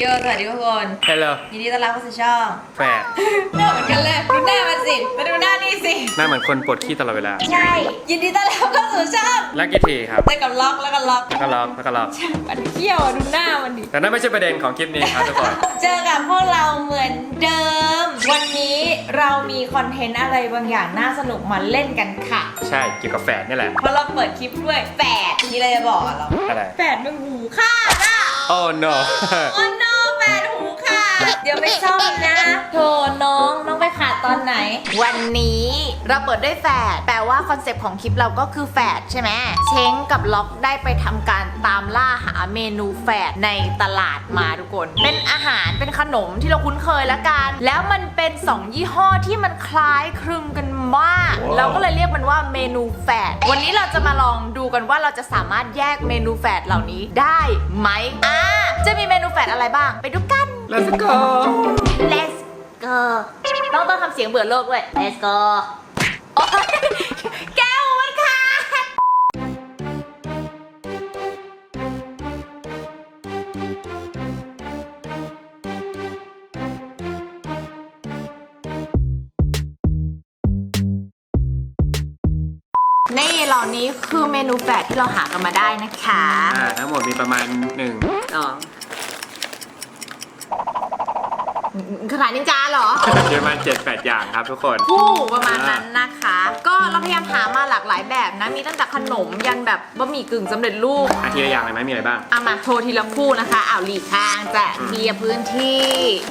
โยสวัสดีทุกคนฮัลโหลยินดีต้อนรับเข้าสู่ช่องแฝดหน้าเหมือนกันเลยดูหน้ามันสิมาดูหน้านี่สิ หน้าเหมือนคนปวดขี้ตลอดเวลา ใช่ ยินดีต้อนรับเข้าสู่ช่องลักกี้ทีครับเจอกับล็อกแล้วก็ล็อกแล้วก็ล็อกแล้วก็ล็อกมันเที่ยวอะดูหน้ามันดิ แต่นั่นไม่ใช่ประเด็นของคลิปนี้ครับทุกคนเจอกับพวกเราเหมือนเดิม วันนี้เรามีคอนเทนต์อะไรบางอย่างน่าสนุกมาเล่นกันค่ะ ใช่เกี่ยวกับแฝดนี่แหละเพราะเราเปิดคลิปด้วยแฝดมีอะไรจะบอกอะเราอะไรแฝดมึงหูขาดอะ โอ้ no โอ้โนแฟนหูขาดเดี๋ยวไปซ่อมนะโธ่น้องน้องไปขาดตอนไหน วันนี้เราเปิดด้วยแฝดแปลว่าคอนเซปต์ของคลิปเราก็คือแฝดใช่ไหมเช้งกับล็อกได้ไปทำการตามล่าหาเมนูแฝดในตลาดมาทุกคน เป็นอาหารเป็นขนมที่เราคุ้นเคยแล้วกัน แล้วมันเป็น 2 ยี่ห้อที่มันคล้ายคลึงกัน มากเราก็เลยเรียกมันว่าเมนูแฝดวันนี้เราจะมาลองดูกันว่าเราจะสามารถแยกเมนูแฝดเหล่านี้ได้ไหมอ่าจะมีเมนูแฝดอะไรบ้าง ไปดูกัน Let's go Let's go ต้องต้องทำเสียงเบื่อโลกด้วย Let's go โอ๊ย เหล่านี้คือเมนูแฝดที่เราหากันมาได้นะคะ อ่าทั้งหมดมีประมาณหนึ่ง สอง ขนาดนินจาเหรอประมาณเจ็ดแปดอย่างครับทุกคนคู่ประมาณนั้นนะคะ ก็เราพยายามหามาหลากหลายแบบนะ มีตั้งแต่ขนมยันแบบบะหมี่กึ่งสำเร็จรูปอาทีละอย่างเลยไหมมีอะไรบ้าง เอามาโทรทีละคู่นะคะอ่าวหลีกทางจะเคลียร์พื้นที่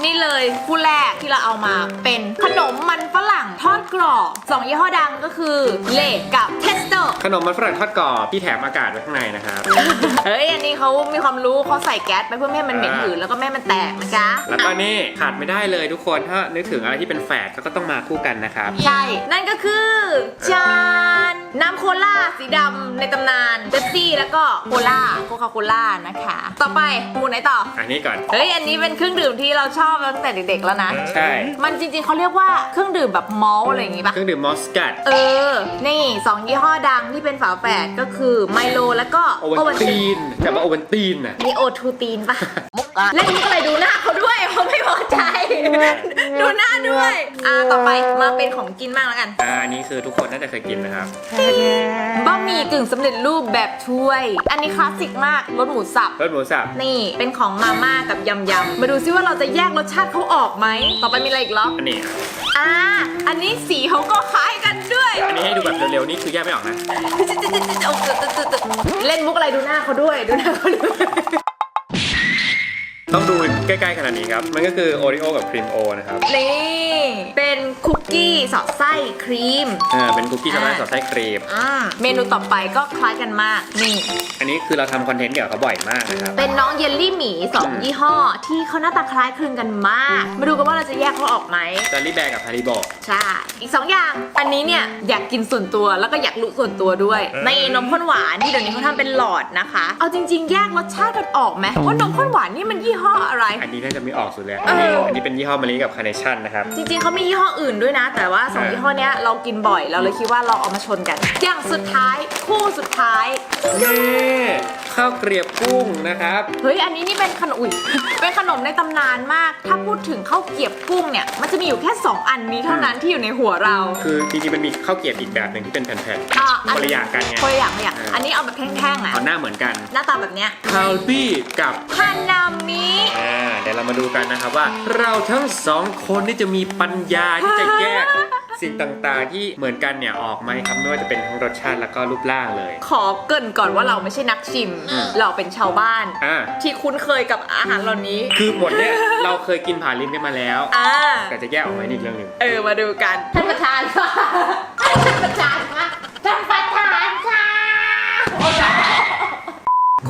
นี่เลยคู่แรกที่เราเอามาเป็นขนมมันฝรั่งทอดกรอบสองยี่ห้อดังก็คือเลดกับเทสโตขนมมันฝรั่งทอดกรอบที่แถมอากาศไว้ข้างในนะครับ เฮ้ยอันนี้เขามีความรู้เขาใส่แก๊สไปเพื่อไม่ให้มันเหม็นหืนแล้วก็ไม่ให้มันแตกนะจ๊ะแล้วก็นี่ขาดไม่ได้เลยทุกคนถ้านึกถึงอะไรที่เป็นแฝดก็ต้องมาคู่กันนะครับ ใช่ นั่นก็คือจานน้ำโคลาสีดำในตำนานเบปซี่แล้วก็โคลาโคคาโคล่านะคะ ต่อไปหมูไหนต่อ อันนี้ก่อน เฮ้ย อันนี้เป็นเครื่องดื่มที่เราชอบตั้งแต่เด็กๆแล้วนะ ใช่ มันจริงๆเขาเรียกว่าเครื่องดื่มแบบมอลต์อะไรอย่างงี้ปะเครื่องดื่มมอสกัด เออ นี่สองยี่ห้อดังที่เป็นฝาแฝดก็คือไมโลแล้วก็โอวันตีนแต่ว่าโอวันตีนน่ะมีโอทูตีนปะมุกอะเล่นมุกอะไรดูหน้าเขาด้วยเขาไม่พอใจดูหน้าด้วย อ่าต่อไปมาเป็นของกินบ้างแล้วกัน อ่าอันนี้คือทุกคนน่าจะเคยกินนะครับ บะหมี่กึ่งสำเร็จรูปแบบถ้วย อันนี้คลาสสิกมากรสหมูสับ รสหมูสับ นี่เป็นของมาม่ากับยำยำๆมาดูซิว่าเราจะแยกรสชาติเขาออกไหม ต่อไปมีอะไรอีกเหรออันนี้อะอ่า อันนี้สีเขาก็คล้ายกันด้วยอันนี้ให้ดูแบบเร็วๆนี่คือแยกไม่ออกนะ เล่นมุกอะไรดูหน้าเขาด้วย ดูหน้าเขาด้วย ต้องดูใกล้ๆขนาดนี้ครับ มันก็คือโอริโอกับครีมโอนะครับ นี่ เป็นคุกกี้สอดไส้ครีม อ่า เป็นคุกกี้ช็อกโกแลตสอดไส้ครีม อ่า เมนูต่อไปก็คล้ายกันมาก นี่ อันนี้คือเราทำคอนเทนต์เกี่ยวกับเขาบ่อยมากนะครับ เป็นน้องเยลลี่หมีสองยี่ห้อ ที่เขาหน้าตาคล้ายคลึงกันมาก มาดูกันว่าเราจะแยกเขาออกไหม จอรี่แบร์กับฮาริโบใช่ อีก 2 อย่าง อันนี้เนี่ยอยากกินส่วนตัวแล้วก็อยากรู้ส่วนตัวด้วยเออในนมข้นหวานที่เดี๋ยวนี้เขาทำเป็นหลอดนะคะ เอาจริง ๆ แยกรสชาติกันออกไหมว่านมข้นหวานนี่มันยี่ห้ออะไร อันนี้น่าจะไม่ออกสุดเลยเอออัอันนี้อันนี้เป็นยี่ห้อมะลิกับคาร์เนชั่นนะครับ จริงๆเขามียี่ห้ออื่นด้วยนะ แต่ว่าสองเออ ยี่ห้อเนี้ยเรากินบ่อยเราเลยคิดว่าเราเอามาชนกัน อย่างสุดท้ายคู่สุดท้าย นี่ข้าวเกรียบกุ้งนะครับ เฮ้ย อันนี้นี่เป็นขนมอุ้ยเป็นขนมในตำนานมาก ถ้าพูดถึงข้าวเกรียบกุ้งเนี่ย มันจะมีอยู่แค่ 2 อันนี้เท่านั้นที่อยู่ในหัวเรา คือจริงๆมันมีข้าวเกรียบอีกแบบหนึ่งที่เป็นแผ่นอะๆคนละอย่างกันไงคนละอย่างคนละอย่างเอออัอันนี้เอาแบบแท่งๆอะ เอาหน้าเหมือนกันหน้าตาแบบเนี้ยคาลบี้กับฮานามิ อ่าเดี๋ยวเรามาดูกันนะครับว่า เราทั้งสองคนนี่จะมีปัญญาที่จะแยก สิ่งต่างๆ ที่เหมือนกันเนี่ยออกไหมครับไม่ว่าจะเป็นทั้งรสชาติแล้วก็รูปร่างเลย ขอเกรินก่อนว่าเราไม่ใช่นักชิม อืม เราเป็นชาวบ้าน อ่าที่คุ้นเคยกับอาหารเหล่านี้ คือหมดเนี่ย เราเคยกินผ่านลิ้นกันมาแล้ว อ่า แต่จะแยกออกไหมนี่อีกเรื่องหนึ่ง เออ มาดูกัน ท่านประธานค่ะท่านประธานค่ะท่านประธานค่ะ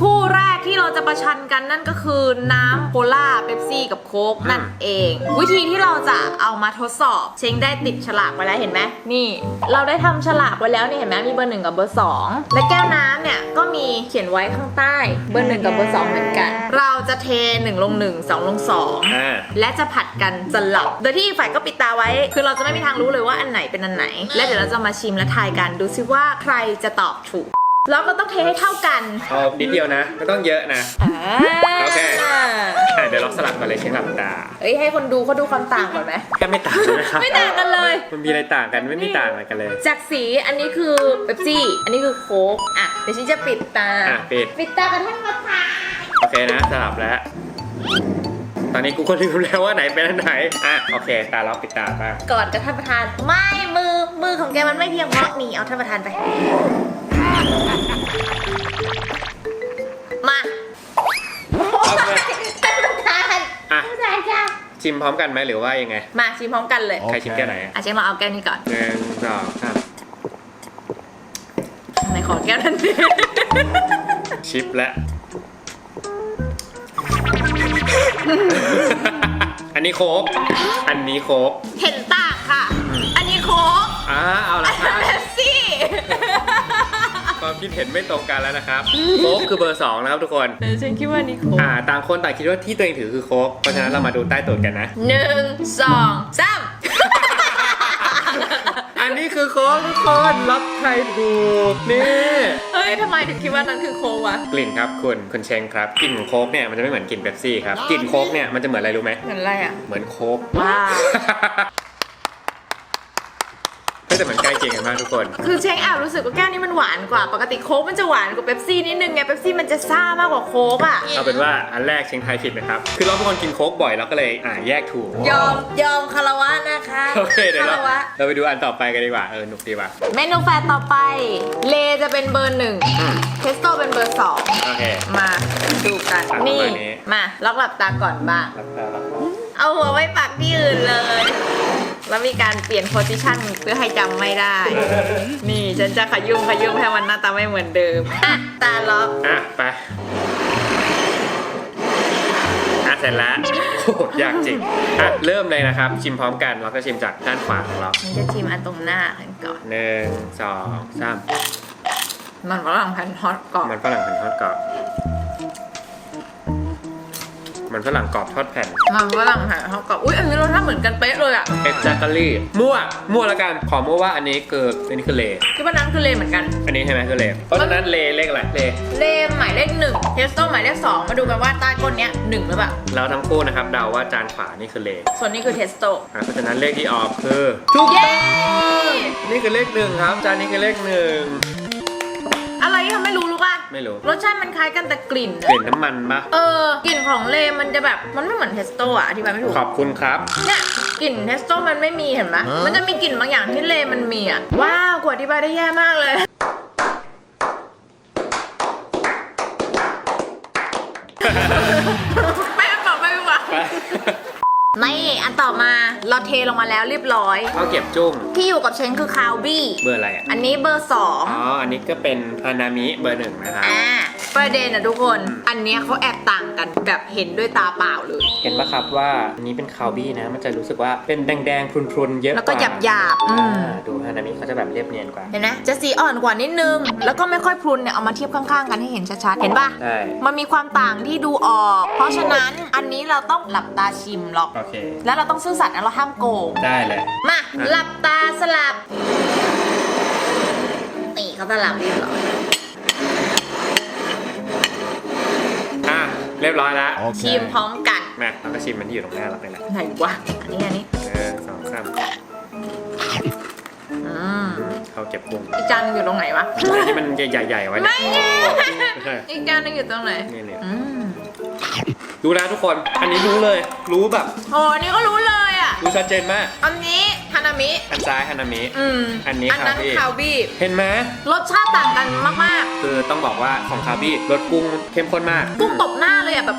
คู่แรก ที่เราจะประชันกันนั่นก็คือน้ำโคลาเบปซี่กับโค้กนั่นเอง วิธีที่เราจะเอามาทดสอบ เช้งได้ติดฉลากไว้แล้วเห็นไหมนี่ เราได้ทำฉลากไว้แล้วนี่เห็นไหมมีเบอร์หนึ่งกับเบอร์สองและแก้วน้ำเนี่ยก็มีเขียนไว้ข้างใต้เบอร์หนึ่งกับเบอร์สองเหมือนกัน เราจะเทหนึ่งลงหนึ่งสองลงสองอ่าและจะผัดกันสลับ โดยที่อีกฝ่ายก็ปิดตาไว้ คือเราจะไม่มีทางรู้เลยว่าอันไหนเป็นอันไหน และเดี๋ยวเราจะมาชิมและทายกันดูซิว่าใครจะตอบถูก แล้วก็ต้องเทให้เท่ากันเอานิดเดียวนะ ไม่ต้องเยอะนะอ่าโอเค อะเดี๋ยวเราสลับกันเลยเช็คหลับตาเอ้ยให้คนดูเขาดูความต่างก่อนไหม แค่ไม่ต่างเลยนะครับไม่ต่างกันเลย มันมีอะไรต่างกันไม่มีต่างอะไรกันเลย จากสีอันนี้คือเป๊ปซี่ อันนี้คือโค้กอะเดี๋ยวฉันจะปิดตา อะปิด ปิดตากันให้มาทายโอเคนะสลับแล้ว ตอนนี้กูก็ลืมแล้วว่าไหนเป็นอันไหน อะโอเค ตาเราปิดตาบ้างก่อนกับท่านประธาน ไม่มือมือของแกมันไม่เพียงพอนี่เอาท่านประธานไป มาเอาไป ท่านประธานอะ ท่านประธานจ้าชิมพร้อมกันไหมหรือว่ายังไง มาชิมพร้อมกันเลยใครชิมแก้วไหนอะเชงเราเอาแก้วนี้ก่อนหนึ่งสองสามไหนขอแก้วนั้นดิชิปและ อันนี้โค้กอันนี้โค้กเห็นต่างค่ะ อันนี้โค้กอ่าเอาอัละ ความคิดเห็นไม่ตรงกันแล้วนะครับ โค้กคือเบอร์สองนะครับทุกคนแต่ฉันคิดว่านี่โค้กอ่าต่างคนต่างคิดว่าที่ตัวเองถือคือโค้กเพราะฉะนั้นเรามาดูใต้ตูดกันนะ หนึ่งสองสามอันนี้คือโค้กทุกคนรับใครถูกนี่เฮ้ยทำไมถึงคิดว่านั้นคือโค้กวะกลิ่นครับคุณคุณเชงครับกลิ่นของโค้กเนี่ยมันจะไม่เหมือนกลิ่นเป๊ปซี่ครับกลิ่นโค้กเนี่ยมันจะเหมือนอะไรรู้ไหมเหมือนอะไรอะ เหมือนโค้กว้าว เฮ้ยแต่มันใกล้เคียงกันมากทุกคน คือเชงแอบรู้สึกว่าแก้วนี้มันหวานกว่า ปกติโค้กมันจะหวานกว่าเป๊ปซี่นิดนึงไงเป๊ปซี่มันจะซ่ามากกว่าโค้กอะ เอาเป็นว่าอันแรกเชงไทยผิดนะครับ คือเราเป็นคนกินโค้กบ่อยเราก็เลยอ่าแยกถูก ยอมยอมคารวะนะคะโอเคเดี๋ยวคาเรารวะเราไปดูอันต่อไปกันดีกว่า เออหนุกดีว่ะ เมนูแฟร์ต่อไป เลจะเป็นเบอร์หนึ่งอืม เทสโตเป็นเบอร์สองโอเค มาดูกันตัดนี่ประมาณนี้ มาล็อกหลับตาก่อนบ้าง รับแล้วรับเอาหัวไว้ปักที่อื่นเลย แล้วมีการเปลี่ยนโพสิชันเพื่อให้จำไม่ได้ นี่ฉันจะขยุ่มขยุ่มให้มันหน้าตาไม่เหมือนเดิมอะตาล็อกอะไปอะเสร็จแล้วโอ้โหยากจริงอะเริ่มเลยนะครับ ชิมพร้อมกันเราก็ชิมจากด้านขวาของเราฉันจะชิมอันตรงหน้ากันก่อน หนึ่งสองสามมันฝรั่งพันฮอตกรอบมันฝรั่งแผ่นทอดกรอบ มันฝรั่งกรอบทอดแผ่นมันฝรั่งพันฮอตกรอบอุ้ยอันนี้รสชาติเหมือนกันเป๊ะเลยอะเอ็กซ์รี่มั่วมั่วแล้วกันขอมั่วว่าอันนี้คืออันนี้คือเลคิดว่านั้นคือเลเหมือนกัน อันนี้ใช่ไหมคือเลเพราะฉะนั้นเลเลขอะไรเลเลหมายเลขหนึ่งเทสโตหมายเลขสองมาดูกันว่าใต้ก้นเนี้ยหนึ่งหรือเปล่าเราทั้งคู่นะครับเดาว่าจานขวานี่คือเลส่วนนี้คือเทสโตอะเพราะฉะนั้นเลขที่ออกคือถูกเย้นี่คือเลขหนึ่งครับ จานนี้คือเลขหนึ่ง ไม่รู้ รสชาติมันคล้ายกันแต่กลิ่นกลิ่นน้ำมันปะเออกลิ่นของเลมันจะแบบมันไม่เหมือนเทสโตอะอธิบายไม่ถูกขอบคุณครับ เนี่ยกลิ่นเทสโตมันไม่มีเห็นไหมมันจะมีกลิ่นบางอย่างที่เลมันมีอะว้าวกว่าอธิบายได้แย่มากเลย ไม่อันต่อมาเราเทลงมาแล้วเรียบร้อย ข้าวเก็บจุ้งที่อยู่กับเชงคือคาวบี้เบอร์อะไรอะอันนี้เบอร์สองอ๋ออันนี้ก็เป็นฮานามิเบอร์หนึ่งนะครับ อ่าประเด็นนะทุกคนอั นเนี้ยเขาแอบต่างกันแบบเห็นด้วยตาเปล่าเลย เห็นปะครับว่าอันนี้เป็นคาวบี้นะ มันจะรู้สึกว่าเป็นแดงๆพรุนๆเยอะกแล้ว่าวก็หยาบหยาบๆอืมอ่าดูฮานามิเขาจะแบบเรียบเนียนกว่า เห็นไหมจะสีอ่อนกว่านิดนึง แล้วก็ไม่ค่อยพรุนเนี่ยเอามาเทียบข้างๆกันให้เห็นชัดๆ เห็นปะใช่ มันมีความต่างที่ดูออก เพราะฉะนั้นอันนี้เราต้องหลับตาชิมหรอก โอเค แล้วเราต้องซื่อสัตย์นะเราห้ามโกง ได้เลย มา หลับตาสลับ นี่เขาสลับเรียบร้อย อะ เรียบร้อยแล้วชิมพร้อมกันแม่เราก็ชิมมันที่อยู่ตรงหน้าเราเลยแหละไหนวะอันนี้อันนี้หนึ่งสองสามอืมข้าวเก็บกุ้งอีกจานหนึงอยู่ตรงไหนวะ อันนี้มันใหญ่ๆไว้เนี่ยไม่ไงไม่ใช่ อีกจานหนึงอยู่ตรงไหนนี่เลยอืมรู้นะทุกคน อันนี้รู้เลย รู้แบบ โอ้อันนี่ก็รู้เลยอะ รู้ชัดเจนมาก อันนี้ฮา นามิ อันซ้ายฮานามิ อืมอันนี้อันนั้นคาคาววบี้ บี้เห็นไหมรสชาติต่างกันมากคือต้องบอกว่าของคาบี้รสกุ้งเข้มข้นมากๆ กุ้งตบหน้าเลยอะแบบ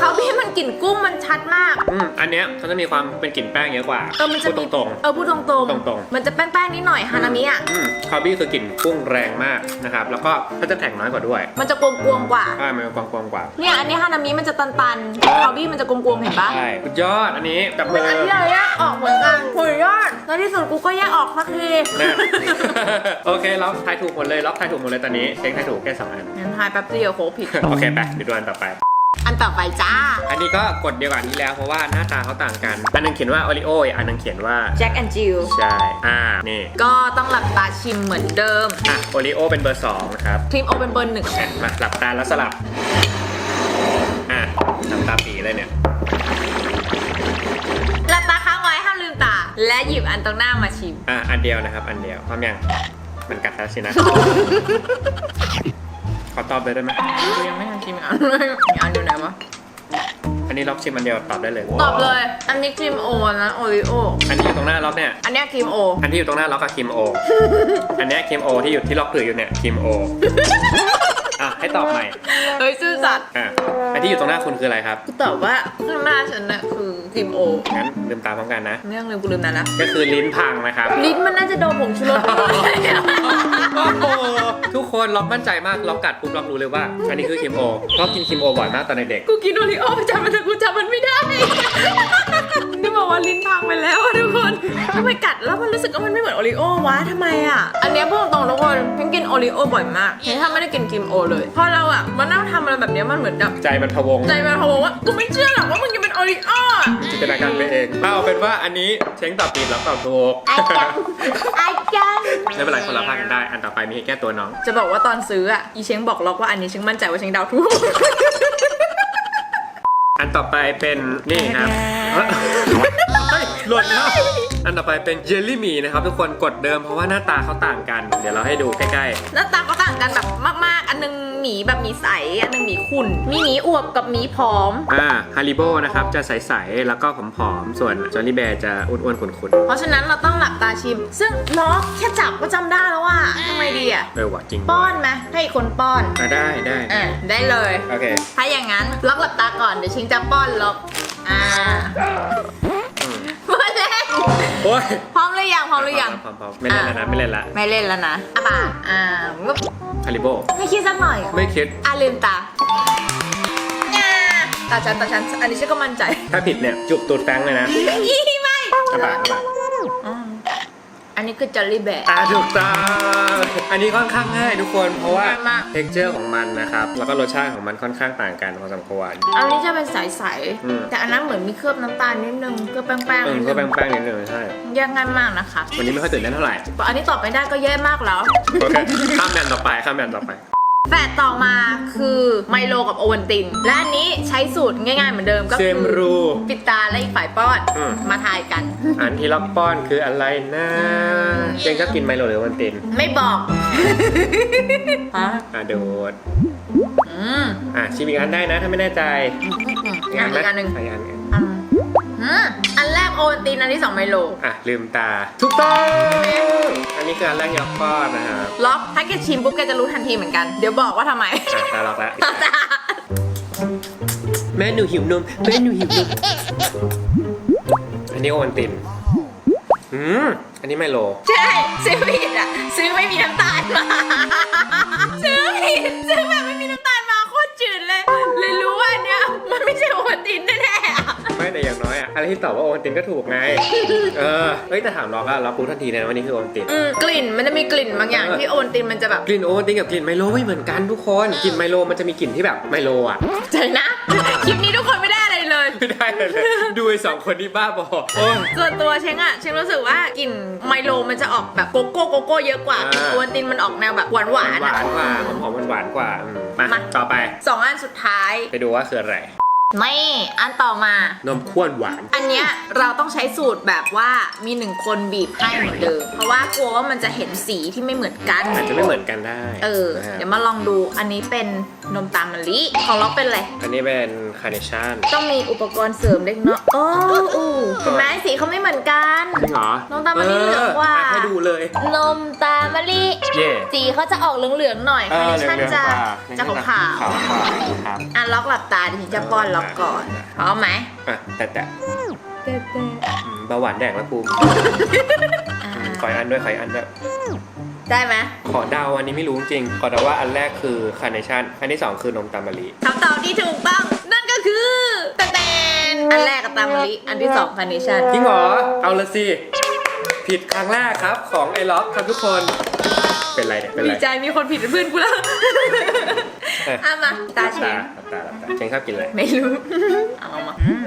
คาวบี้มันกลิ่นกุ้งมันชัดมาก อืมอันเนี้ยเขาจะมีความเป็นกลิ่นแป้งเยอะกว่าเออ มันจะพูดมีตรง เออพูดตรงตรงๆ มันจะแป้งๆนิดหน่อยฮานามิอะ ๆอืมคาบี้คือกลิ่นกุ้งแรงมากนะครับ แล้วก็ก็จะแข็งน้อยกว่าด้วยมันจะกวงๆกว่า ใช่มันกวางๆกว่า เนี่ยอันนี้ฮานามิมันจะตันๆคาวบี้มันจะกวงๆเห็นปะใช่สุดยอดอันนี้แบบมืเป็นออันที่เราแยกออก ที่สุดกูก็แยกออกสักทีนะโอเคล็อกทายถูกหมดเลยล็อกทายถูกหมดเลยตอนนี้เช็คทายถูกแค่สองอันงั้นทายแป๊บเดียวโคกผิด โอเคไปเดี๋ยวดูอันต่อไป อันต่อไปจ้า อันนี้ก็กดเดียวกับอันที่แล้วเพราะว่าหน้าตาเขาต่างกัน อันหนึงเขียนว่าโอริโออีกอันหนึงเขียนว่า แจ็คแอนด์จิลใช่ อ่า นี่ก็ต้องหลับตาชิมเหมือนเดิมอะโอริโอเป็นเบอร์สองนะครับครีมโอเป็นเบอร์หนึ่งอะมาหลับตาแล้วสลับ อะหลับตาปีเลยเนี่ยหลับตา และหยิบอันตรงหน้ามาชิม อะอันเดียวนะครับ อันเดียวพร้อมยังมันกัดแล้วสินะ ขอตอบเลยได้ไหมกูยังไม่ทันชิมอีกอันเลยอีกอันอยู่ไหนวะอันนี้ล็อกชิมอันเดียวตอบได้เลย ตอบเลย อันนี้ครีมโอนะโอริโอ อันที่อยู่ตรงหน้าล็อกเนี่ย อันเนี้ยครีมโอ อันที่อยู่ตรงหน้าล็อกกับคิมโอ อันเนี้ยคิมโอที่อยู่ที่ล็อกถืออยู่เนี่ยคิมโอ อะให้ตอบใหม่ เฮ้ยซื่อสัตย์อะอันที่อยู่ตรงหน้าคุณคืออะไรครับ กูตอบว่าข้างหน้าฉันน่ะคือ ครีมโองั้นลืมตาพร้อมกันนะไม่ต้องลืมกูลืมนะนะก็คือลิ้นพังนะครับ ลิ้นมันน่าจะโดนผงชูรสโอ้โหทุกคนล็อกมั่นใจมากล็อกกัดปุ๊บล็อกรู้เลยว่า อันนี้คือคิมโอล็อกกินคิมโอบ่อยมากตอนเด็กกูกินโอริโอประจำมันแต่กูจำมันไม่ได้นึกบอกว่าลิ้นพังไปแล้วอะทุกคนทำไมกัดแล้วมันรู้สึกว่ามันไม่เหมือนโอริโอวะทำไมอะ อันเนี้ยพูดตรงๆทุกคนเพิ่งกินโอริโอบ่อยมากเห็นถ้าไม่ได้กินครีมโอเลยเพราะเราอะมันนั่งทำอะไรแบบเนี้ยมันเหมือนกับๆใจมันพะวงใจมันพะวงว่ากูไม่เชื่อหรอกว่ามึงจะเป็นโอริโออะจินตนาการไปเองเอาเป็นว่าอันนี้เช้งตอบผิดแล้วตอบถูกไอ้กันไอ้กันไม่เป็นไรคนละภาคกันได้ อันต่อไปมีให้แก้ตัวน้อง จะบอกว่าตอนซื้ออะอีเช้งบอกล็อกว่าอันนี้เช้งมั่นใจว่าเช้งเดาถูก อันต่อไปเป็นนี่ครับเฮ้ยหล่นแล้วอันต่อไปเป็นเยลลี่หมี่นะครับทุกคนกดเดิมเพราะว่าหน้าตาเขาต่างกัน เดี๋ยวเราให้ดูใกล้หน้าตาก็ต่างกันแบบมาก ๆ อันนึงห มีแบบหมีใสอันนึงหมีขุ่นมีหมีอวบกับหมีผอมๆอ่าฮาริโบนะครับจะใสๆแล้วก็ผอมๆส่วนจอร์ลี่แบร์จะอ้วนๆขุ่นเพราะฉะนั้นเราต้องหลับตาชิม ซึ่งล็อกแค่จับก็จำได้แล้วว่าทำไมดีอะ ๆเออว่ะจริงป้อนไหมให้คนป้อนอะได้ได้อะได้เลย โอเคถ้าอย่างนั้นล็อกหลับตาก่อนเดี๋ยวชิงจะป้อนล็อกอ่าอืมมาเล่นโอ้ยพร้อมหรือยังพร้อมหรือยัง พร้อมๆไม่เล่นแล้วนะไม่เล่นละ ไม่เล่นแล้วนะอะป่าอ่าวุ๊บ ฮาริโบไม่คิดสักหน่อยเหรอไม่คิด อะลืมตาง่าตาฉันตาฉันอันนี้ฉันก็มั่นใจ ถ้าผิดเนี่ย จุบตูดแฟงเลยนะอีไม่ กระบะกระบะอืม อันนี้คือจอลลี่แบร์ อ่าถูกต้องอันนี้ค่อนข้างง่ายทุกคน เพราะว่าง่ายมาก เท็กเจอร์ของมันนะครับ แล้วก็รสชาติของมันค่อนข้างต่างกันพอสมควร อันนี้จะเป็นใสอืม ๆ แต่อันนั้นเหมือนมีเคลือบน้ำตาลนิดนึงเคลือบแป้งเอๆอนิดก็นึงแป้งๆนิดนึงใช่ แยกง่ายมากนะคะวันนี้ไม่ค่อยตื่นเต้นเท่าไหร่แต่อันนี้ตอบไม่ได้ก็แย่มากแล้ว โอเค ข้ามแมนต่อไป ข้ามแมนต่อไป แปดต่อมาคือไมโลกับโอวันติน และอันนี้ใช้สูตรง่ายๆเหมือนเดิมก็เซคืมรูปิดตาและอีกฝ่ายป้อนอืม มาทายกัน อันที่รับป้อนคืออะไรนะเจงก็กินไมโลหรือวันตินไม่บอกฮะอะโดดอืมอะชิมอีกอันได้นะ ถ้าไม่แน่ใจอะอีกอันหนึ่ง อีกอันหนึ่ง อืมอืมอันแรกโอวันตินอันที่สองไมโล อะ ลืมตา ถูกต้อง อันนี้คืออันแรกยกป้อนนะครับล็อกถ้าแกชิมปุ๊บแกจะรู้ทันทีเหมือนกัน เดี๋ยวบอกว่าทำไมอะตาล็อกแล้วแม่หนูหิวนม แม่หนูหิวนม อันนี้โอวันติน อืม อันนี้ไมโล ใช่ซื้อผิดอะ ซื้อไม่มีน้ำตาลมา ซื้อ อย่างน้อยอะอะไรที่ตอบว่าโอวันตินก็ถูกไง เออเฮ้ยแต่ถามล็อกอะล็อกรู้ทันทีเลยนะว่านี่คือโอวันติน อืมกลิ่นมันจะมีกลิ่นบางอย่างที่โอวัลตินมันจะแบบกลิ่นโอวันตินกับกลิ่นไมโลไม่เหมือนกันทุกคนกลิ่นไมโลมันจะมีกลิ่นที่แบบไมโลอะใจนะคลิปนี้ทุกคนไม่ได้อะไรเลย ไม่ได้เลยดูไอ้สองคนที่บ้าบอโอ้ย ส่วนตัวเชงอะเชงรู้สึกว่ากลิ่นไมโลมันจะออกแบบโกโก้โกโก้เยอะกว่าอ่า กลิ่นโอวัลตินมันออกแนวแบบหวานหวานหวานกว่าหอมหอมหวานๆกว่าอืมมามา ต่อไป สองอันสุดท้าย ไปดูว่าคืออะไร ไม่อันต่อมา นมข้นหวาน อันเนี้ยเราต้องใช้สูตรแบบว่ามีหนึ่งคนบีบให้เหมือนเดิม เพราะว่ากลัวว่ามันจะเห็นสีที่ไม่เหมือนกัน อาจจะไม่เหมือนกันได้เออ นะฮะเดี๋ยวมาลองดู อันนี้เป็นนมตาลมะลิ ของเราเป็นอะไร อันนี้เป็นคาร์เนชั่นต้องมีอุปกรณ์เสริมเล็กน้อยโอ้อูเห็นไหมสีเขาไม่เหมือนกัน จริงเหรอนมตาลมะลิเหลืองกว่าะให้ดูเลย นมตาลมะลิ เย่สีเขาจะออกเหลืองๆหน่อยเอคาอร์เนเหลืชั่นองๆจะกว่าจะขาวขาวๆกว่าครับๆอะล็อกหลับตาเดี๋ยวฉันจะป้อนล็อกก่อนพร้อมไหมอะแต่แต่เต้เต้อืมเบาหวานแดกแล้วกูอ่าขออีกอันด้วยขออีกอันด้วยได้ไหมขอเดาอันนี้ไม่รู้จริง ขอเดาว่าอันแรกคือคาร์เนชั่นอันที่สองคือนมตามมะลิคำตอบที่ถูกต้องนั่นก็คือตะแตนอันแรกกับตามมะลิอันที่สองคาร์เนชั่นจริงเหรอเอาละสิผิดครั้งแรกครับของไอ้ล็อกครับทุกคนเป็นไรเนี่ยเป็นดีไรใจมีคนผิดเป็นเพื่อนกูแล้ว เอเอามาตาเชงหลับตาหลับตาเชงชอบกินอะไรไม่รู้ เอามาอืม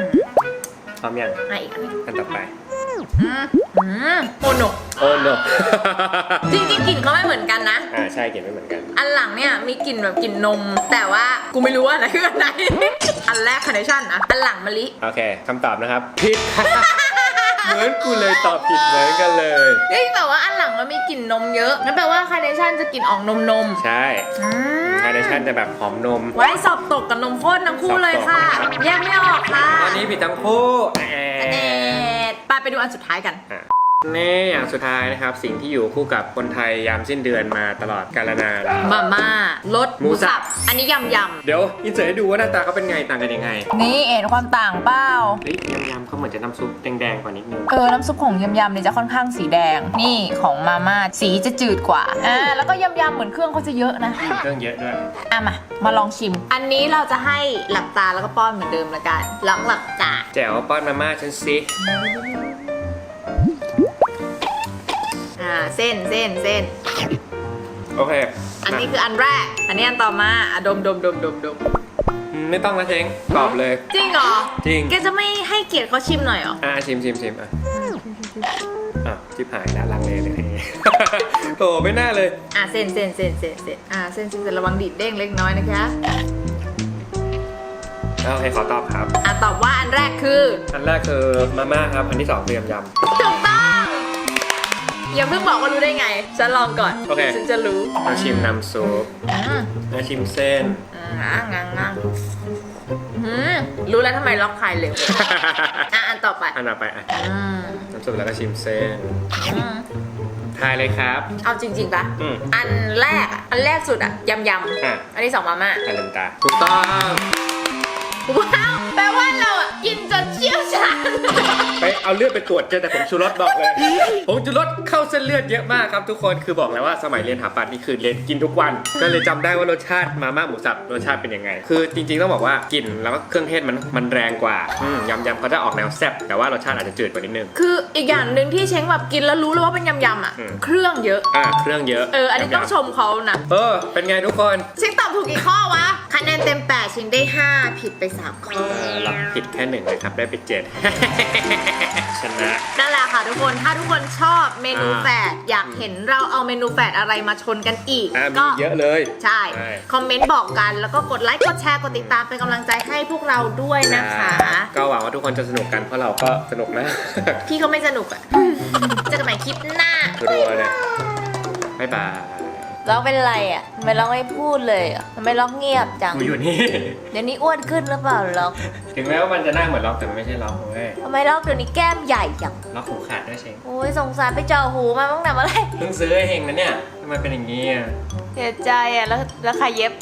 พร้อมยังอะอีกอันหนึงอันต่อไปอืมอืมโอโนโอ้ no จริงๆกลิ่นเขาไม่เหมือนกันนะ อ่าใช่กินไม่เหมือนกัน อันหลังเนี่ยมีกลิ่นแบบกลิ่นนม แต่ว่ากูไม่รู้ว่าอะไรคืออันไหน อันแรกคาร์เนชั่นนะ อันหลังมะลิ โอเคคำตอบนะครับผิดค่ะ เหมือนกูเลยตอบผิดเหมือนกันเลย เฮ้ยแต่ว่าอันหลังมันมีกลิ่นนมเยอะนั่นแปลว่าคาร์เนชั่นจะกลิ่นออกนมนมใช่อืมคาร์เนชั่นจะแบบหอมนม ไว้สอบตกกับนมข้นทั้งคู่เลยค่ะสอบตกแยกไม่ออกค่ะตอนนี้ผิดทั้งคู่แอเด็ดไปไปดูอันสุดท้ายกัน อะ นี่อย่างสุดท้ายนะครับ สิ่งที่อยู่คู่กับคนไทยยามสิ้นเดือนมาตลอดกาลนาน มาม่ารสหมูสับ อันนี้ยำยเดี๋ยวอินเสิร์ตให้ดูว่าหน้าตาเขาเป็นไงต่างกันยังไงำนี่เห็นความต่างเปล่า เฮ้ยยำยำเขาเหมือนจะน้ำซุปแดงๆกว่านิดนึง เออ น้ำซุปของยำยำเนี่ยจะค่อนข้างสีแดง นี่ของมาม่าสีจะจืดกว่า อ่า แล้วก็ยำยำเหมือนเครื่องเขาจะเยอะนะ เครื่องเยอะด้วย อะมา มาลองชิม อันนี้เราจะให้หลับตาแล้วก็ป้อนเหมือนเดิมละกันลองหลับตา แจ๋วป้อนมาม่าฉันสิอ่า เส้นเส้นเส้น โอเคอันนี้คืออันแรก อันนี้อันต่อมาอะดมดมดมดมดมอืมไม่ต้องนะเชงกรอบเลย จริงเหรอจริง แกจะไม่ให้เกียรติเขาชิมหน่อยเหรอ อะชิมชิมชิมอะอะจิบหายแล้วลังเลเลยโถไม่น่าเลย อะเส้นเส้นเส้นเส้นเส้นอะเส้นเส้นเส้นระวังดีดเด้งเล็กน้อยนะคะโอเคขอตอบครับ อะตอบว่าอันแรกคือ อันแรกคือมาม่าครับ อันที่สองคือยำยถูกต้อง อย่าเพิ่งบอกว่ารู้ได้ไง ฉันลองก่อน โอเค ฉันจะรู้ำมาชิมน้ำซุปอืมมาชิมเส้น อ่างงางงอืมรู้แล้วทำไมล็อกคายเร็ว อะอันต่อไปอันต่อไปอะอืมน้ำซุปแล้วก็ชิมเส้นอืมทายเลยครับ เอาจริงๆปะอืมอันแรกอะอันแรกสุดอะยำยอะำอันที่สองมาม่าอันลืมตาถูกต้อง ว้าว แปลว่าเราอะกินจนเชี่ยวชาญ ไปเอาเลือดไปตรวจเจอแต่ผงชูรสบอกเลยผงชูรสเข้าเส้นเลือดเยอะมากครับทุกคนคือบอกแล้วว่าสมัยเรียนหาปัดนี่คือเรียนกินทุกวัน ก็เลยจำได้ว่ารสชาติมาม่าหมูสับรสชาติเป็นยังไง คือจริงๆต้องบอกว่ากลิ่นแล้วก็เครื่องเทศมันมันแรงกว่าอืมยำยำเขาจะออกแนวแซ่บแต่ว่ารสชาติอาจจะจืดกว่านิดนึง คืออีกอย่างหนึ่งที่เช้งแบบกินแล้วรู้เลยว่าเป็นยำยำอะอืม เครื่องเยอะ อ่าเครื่องเยอะเออ อันนี้ต้องชมเขานะ เออเป็นไงทุกคนเช็คตอบถูกกี่ข้อวะ คะแนนเต็ม8ชิงได้ 5 ผิดไป 3 ข้อ เออรับผิดแค่หนึ่งนะครับได้ไปเจ็ดชนะ นั่นแหละค่ะทุกคนถ้าทุกคนชอบเมนูอ่าแฝดอยากเห็นเราเอาเมนูแฝดอะไรมาชนกันอีก อ่ามีก็ เยอะเลย ใช่ ใช่ คอมเมนต์บอกกัน แล้วก็กดไลค์ กดแชร์ กดติดตาม เป็นกำลังใจให้พวกเราด้วยนะคะก็หวังว่าทุกคนจะสนุกกันเพราะเราก็สนุกนะพี่ก็ไม่สนุกอะเจอกันใหม่คลิปหน้า รัวเลยบ๊ายบาย ร้องเป็นไรอะทำไมร้องไม่พูดเลยอะทำไมร้องเงียบจัง กูอยู่นี่ เดี๋ยวนี้อ้วนขึ้นหรือเปล่าล็อกถึงแม้ว่ามันจะหน้าเหมือนล็อกแต่มันไม่ใช่ล็อกเว้ยทำไมล็อกเดี๋ยวนี้แก้มใหญ่จัง ล็อกหูขาดด้วยเชงโอ้ยสงสารไปเจาะหูมาตั้งแต่เมื่อไหร่เพิ่งซื้อให้เฮงนะเนี่ยทำไมเป็นอย่างนี้อะเสียใจอะแล้วแล้วใครเย็บ